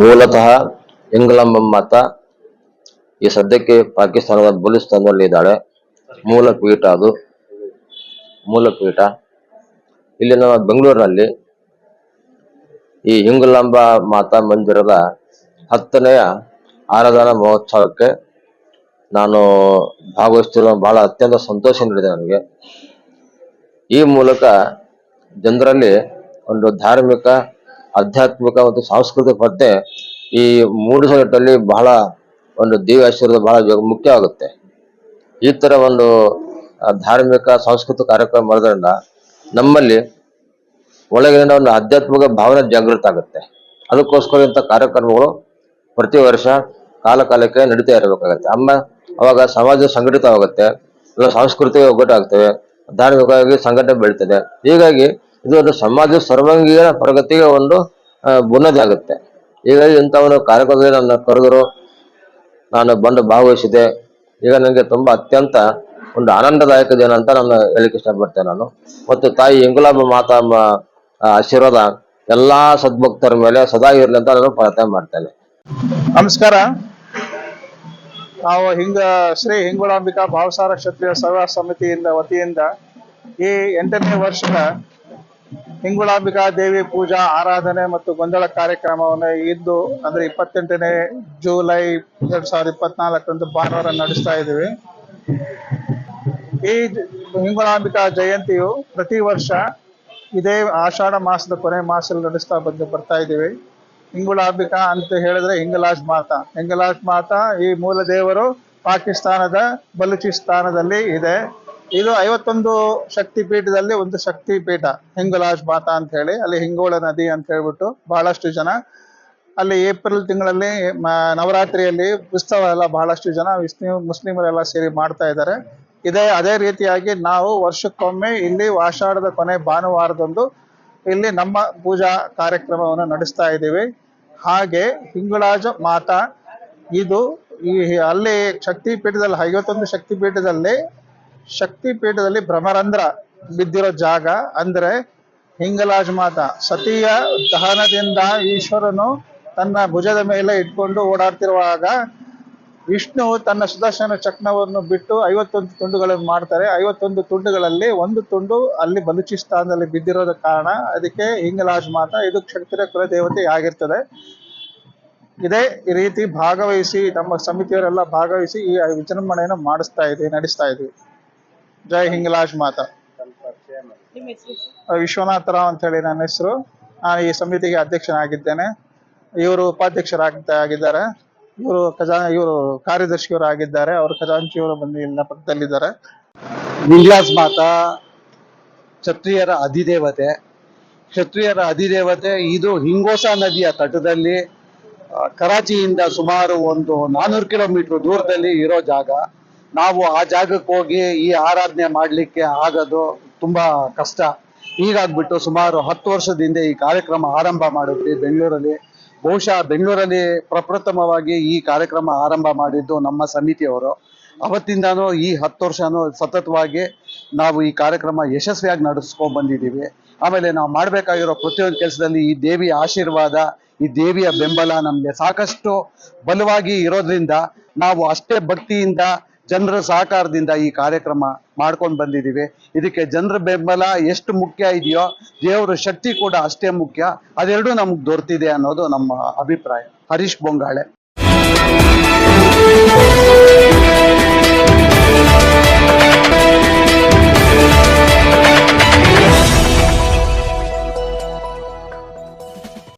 ಮೂಲತಃ ಇಂಗ್ಲಮ್ಮ ಮಾತ ಈ ಸದ್ಯಕ್ಕೆ ಪಾಕಿಸ್ತಾನದ ಬಲೂಚಿಸ್ತಾನದಲ್ಲಿ ಇದ್ದಾಳೆ. ಮೂಲ ಪೀಠ ಅದು. ಮೂಲ ಪೀಠ ಇಲ್ಲಿ ನಮ್ಮ ಬೆಂಗಳೂರಿನಲ್ಲಿ ಈ ಹಿಂಗುಲಂಬ ಮಾತಾ ಮಂದಿರದ ಹತ್ತನೆಯ ಆರಾಧನಾ ಮಹೋತ್ಸವಕ್ಕೆ ನಾನು ಭಾಗವಹಿಸ್ತಿರುವ ಬಹಳ ಅತ್ಯಂತ ಸಂತೋಷ ನೀಡಿದೆ ನನಗೆ. ಈ ಮೂಲಕ ಜನರಲ್ಲಿ ಒಂದು ಧಾರ್ಮಿಕ ಆಧ್ಯಾತ್ಮಿಕ ಮತ್ತು ಸಾಂಸ್ಕೃತಿಕ ಕೊರತೆ ಈ ಮೂಡಿಸುವ ನಿಟ್ಟಲ್ಲಿ ಬಹಳ ಒಂದು ದಿವ್ಯ ಆಶೀರ್ವಾದ ಬಹಳ ಮುಖ್ಯ ಆಗುತ್ತೆ. ಈ ತರ ಒಂದು ಧಾರ್ಮಿಕ, ಸಾಂಸ್ಕೃತಿಕ ಕಾರ್ಯಕ್ರಮ ಮಾಡೋದ್ರಿಂದ ನಮ್ಮಲ್ಲಿ ಒಳಗಿನ ಒಂದು ಆಧ್ಯಾತ್ಮಿಕ ಭಾವನೆ ಜಾಗೃತ ಆಗುತ್ತೆ. ಅದಕ್ಕೋಸ್ಕರ ಇಂಥ ಕಾರ್ಯಕ್ರಮಗಳು ಪ್ರತಿ ವರ್ಷ ಕಾಲ ಕಾಲಕ್ಕೆ ನಡೀತಾ ಇರಬೇಕಾಗತ್ತೆ. ಅಮ್ಮ ಅವಾಗ ಸಮಾಜ ಸಂಘಟಿತವಾಗುತ್ತೆ ಇಲ್ಲ ಸಾಂಸ್ಕೃತಿಕ ಒಗ್ಗಟ್ಟಾಗ್ತವೆ ಧಾರ್ಮಿಕವಾಗಿ ಸಂಘಟನೆ ಬೆಳೀತದೆ. ಹೀಗಾಗಿ ಇದು ಒಂದು ಸಮಾಜ ಸರ್ವಾಂಗೀಣ ಪ್ರಗತಿಗೆ ಒಂದು ಬುನ್ನದಿ ಆಗುತ್ತೆ. ಹೀಗಾಗಿ ಇಂಥ ಒಂದು ಕಾರ್ಯಕ್ರಮದಲ್ಲಿ ನನ್ನ ಕರೆದರು. ನಾನು ಬಂದು ಭಾಗವಹಿಸಿದೆ. ಈಗ ನನಗೆ ತುಂಬಾ ಅತ್ಯಂತ ಒಂದು ಆನಂದದಾಯಕ ದಿನ ಅಂತ ನಾನು ಹೇಳಿಕ್ಕೆ ಇಷ್ಟಪಡ್ತೇನೆ ನಾನು. ಮತ್ತು ತಾಯಿ ಇಂಗುಲಾಬ ಮಾತಾ ಆಶೀರ್ವಾದ ಎಲ್ಲಾ ಸದ್ಭಕ್ತರ ಮೇಲೆ ಸದಾ ಇರಲಿ ಅಂತ ನಾನು ಪ್ರಾರ್ಥನೆ ಮಾಡ್ತೇನೆ. ನಮಸ್ಕಾರ. ನಾವು ಹಿಂಗ ಶ್ರೀ ಹಿಂಗುಳಾಂಬಿಕಾ ಭಾವಸಾರ ಕ್ಷತ್ರಿಯ ಸೇವಾ ಸಮಿತಿಯಿಂದ ವತಿಯಿಂದ ಈ ಎಂಟನೇ ವರ್ಷದ ಹಿಂಗುಳಾಂಬಿಕಾ ದೇವಿ ಪೂಜಾ, ಆರಾಧನೆ ಮತ್ತು ಗೊಂದಲ ಕಾರ್ಯಕ್ರಮವನ್ನು ಇದ್ದು ಅಂದ್ರೆ ಇಪ್ಪತ್ತೆಂಟನೇ ಜುಲೈ ಎರಡ್ ಸಾವಿರದ ಇಪ್ಪತ್ನಾಲ್ಕರಂದು ಭಾನುವಾರ ನಡೆಸ್ತಾ ಇದ್ದೀವಿ. ಈ ಹಿಂಗುಳಾಂಬಿಕಾ ಜಯಂತಿಯು ಪ್ರತಿ ವರ್ಷ ಇದೇ ಆಷಾಢ ಮಾಸದ ಕೊನೆ ಮಾಸದಲ್ಲಿ ನಡೆಸ್ತಾ ಬಂದು ಬರ್ತಾ ಇದ್ದೀವಿ. ಹಿಂಗುಳಾಂಬಿಕಾ ಅಂತ ಹೇಳಿದ್ರೆ ಹಿಂಗಲಾಜ್ ಮಾತಾ. ಹಿಂಗಲಾಜ್ ಮಾತಾ ಈ ಮೂಲ ದೇವರು ಪಾಕಿಸ್ತಾನದ ಬಲೂಚಿಸ್ತಾನದಲ್ಲಿ ಇದೆ. ಇದು ಐವತ್ತೊಂದು ಶಕ್ತಿ ಪೀಠದಲ್ಲಿ ಒಂದು ಶಕ್ತಿ ಪೀಠ ಹಿಂಗಲಾಜ್ ಮಾತಾ ಅಂತ ಹೇಳಿ. ಅಲ್ಲಿ ಹಿಂಗೋಳ ನದಿ ಅಂತ ಹೇಳ್ಬಿಟ್ಟು ಬಹಳಷ್ಟು ಜನ. ಅಲ್ಲಿ ಏಪ್ರಿಲ್ ತಿಂಗಳಲ್ಲಿ ನವರಾತ್ರಿಯಲ್ಲಿ ಉತ್ಸವ ಎಲ್ಲ ಬಹಳಷ್ಟು ಜನ ವಿಷ್ಣು, ಮುಸ್ಲಿಮರೆಲ್ಲ ಸೇರಿ ಮಾಡ್ತಾ ಇದ್ದಾರೆ. ಇದೇ, ಅದೇ ರೀತಿಯಾಗಿ ನಾವು ವರ್ಷಕ್ಕೊಮ್ಮೆ ಇಲ್ಲಿ ಆಷಾಢದ ಕೊನೆ ಭಾನುವಾರದಂದು ಇಲ್ಲಿ ನಮ್ಮ ಪೂಜಾ ಕಾರ್ಯಕ್ರಮವನ್ನು ನಡೆಸ್ತಾ ಇದ್ದೀವಿ. ಹಾಗೆ ಹಿಂಗಳಾಜ ಮಾತಾ, ಇದು ಈ ಅಲ್ಲಿ ಶಕ್ತಿ ಪೀಠದಲ್ಲಿ ಐವತ್ತೊಂದು ಶಕ್ತಿ ಪೀಠದಲ್ಲಿ ಶಕ್ತಿ ಪೀಠದಲ್ಲಿ ಭ್ರಮರಂಧ್ರ ಬಿದ್ದಿರೋ ಜಾಗ ಅಂದ್ರೆ ಹಿಂಗಲಾಜ್ ಮಾತಾ, ಸತಿಯ ದಹನದಿಂದ ಈಶ್ವರನು ತನ್ನ ಭುಜದ ಮೇಲೆ ಇಟ್ಕೊಂಡು ಓಡಾಡ್ತಿರುವಾಗ ವಿಷ್ಣು ತನ್ನ ಸುದರ್ಶನ ಚಕ್ರವನ್ನು ಬಿಟ್ಟು ಐವತ್ತೊಂದು ತುಂಡುಗಳನ್ನು ಮಾಡ್ತಾರೆ. ಐವತ್ತೊಂದು ತುಂಡುಗಳಲ್ಲಿ ಒಂದು ತುಂಡು ಅಲ್ಲಿ ಬಲುಚಿಸ್ತಾನದಲ್ಲಿ ಬಿದ್ದಿರೋದ ಕಾರಣ ಅದಕ್ಕೆ ಹಿಂಗಲಾಜ್ ಮಾತ, ಇದು ಕ್ಷತ್ರಿಯ ಕುಲ ದೇವತೆ ಆಗಿರ್ತದೆ. ಇದೇ ರೀತಿ ಭಾಗವಹಿಸಿ, ನಮ್ಮ ಸಮಿತಿಯವರೆಲ್ಲ ಭಾಗವಹಿಸಿ ಈ ವಿಜೃಂಭಣೆಯನ್ನು ಮಾಡಿಸ್ತಾ ಇದ್ದೀವಿ, ನಡೆಸ್ತಾ ಇದ್ವಿ ಜೈ ಹಿಂಗಲಾಜ್ ಮಾತಾ. ವಿಶ್ವನಾಥ ರಾವ್ ಅಂತ ಹೇಳಿ ನನ್ನ ಹೆಸರು. ನಾನು ಈ ಸಮಿತಿಗೆ ಅಧ್ಯಕ್ಷನಾಗಿದ್ದೇನೆ. ಇವರು ಉಪಾಧ್ಯಕ್ಷರಾಗಿದ್ದಾರೆ ಇವರು ಖಜಾ ಇವರು ಕಾರ್ಯದರ್ಶಿಯವರು ಆಗಿದ್ದಾರೆ ಅವರು ಖಜಾಂಚಿಯವರು ಬಂದು ಇಲ್ಲಿನ ಪಕ್ಕದಲ್ಲಿದ್ದಾರೆ. ವಿಂಗ್ಲಾಸ್ ಮಾತಾ, ಕ್ಷತ್ರಿಯರ ಅಧಿದೇವತೆ. ಕ್ಷತ್ರಿಯರ ಅಧಿದೇವತೆ, ಇದು ಹಿಂಗೋಸ ನದಿಯ ತಟದಲ್ಲಿ ಕರಾಚಿಯಿಂದ ಸುಮಾರು ಒಂದು ನಾನೂರು ಕಿಲೋಮೀಟರ್ ದೂರದಲ್ಲಿ ಇರೋ ಜಾಗ. ನಾವು ಆ ಜಾಗಕ್ಕೆ ಹೋಗಿ ಈ ಆರಾಧನೆ ಮಾಡಲಿಕ್ಕೆ ಆಗೋದು ತುಂಬಾ ಕಷ್ಟ. ಹೀಗಾಗ್ಬಿಟ್ಟು ಸುಮಾರು ಹತ್ತು ವರ್ಷದಿಂದ ಈ ಕಾರ್ಯಕ್ರಮ ಆರಂಭ ಮಾಡಿದ್ವಿ ಬೆಂಗಳೂರಲ್ಲಿ. ಬಹುಶಃ ಬೆಂಗಳೂರಲ್ಲಿ ಪ್ರಪ್ರಥಮವಾಗಿ ಈ ಕಾರ್ಯಕ್ರಮ ಆರಂಭ ಮಾಡಿದ್ದು ನಮ್ಮ ಸಮಿತಿಯವರು. ಅವತ್ತಿಂದಾನು ಈ ಹತ್ತು ವರ್ಷನೂ ಸತತವಾಗಿ ನಾವು ಈ ಕಾರ್ಯಕ್ರಮ ಯಶಸ್ವಿಯಾಗಿ ನಡೆಸ್ಕೊಂಡು ಬಂದಿದ್ದೀವಿ. ಆಮೇಲೆ ನಾವು ಮಾಡಬೇಕಾಗಿರೋ ಪ್ರತಿಯೊಂದು ಕೆಲಸದಲ್ಲಿ ಈ ದೇವಿಯ ಆಶೀರ್ವಾದ, ಈ ದೇವಿಯ ಬೆಂಬಲ ನಮಗೆ ಸಾಕಷ್ಟು ಬಲವಾಗಿ ಇರೋದ್ರಿಂದ ನಾವು ಅಷ್ಟೇ ಭಕ್ತಿಯಿಂದ ಜನರ ಸಹಕಾರದಿಂದ ಈ ಕಾರ್ಯಕ್ರಮ ಮಾಡ್ಕೊಂಡು ಬಂದಿದ್ದೀವಿ. ಇದಕ್ಕೆ ಜನರ ಬೆಂಬಲ ಎಷ್ಟು ಮುಖ್ಯ ಇದೆಯೋ, ದೇವರ ಶಕ್ತಿ ಕೂಡ ಅಷ್ಟೇ ಮುಖ್ಯ. ಅದೆರಡೂ ನಮ್ಗೆ ದೊರೆತಿದೆ ಅನ್ನೋದು ನಮ್ಮ ಅಭಿಪ್ರಾಯ. ಹರೀಶ್ ಬೊಂಗಾಳೆ.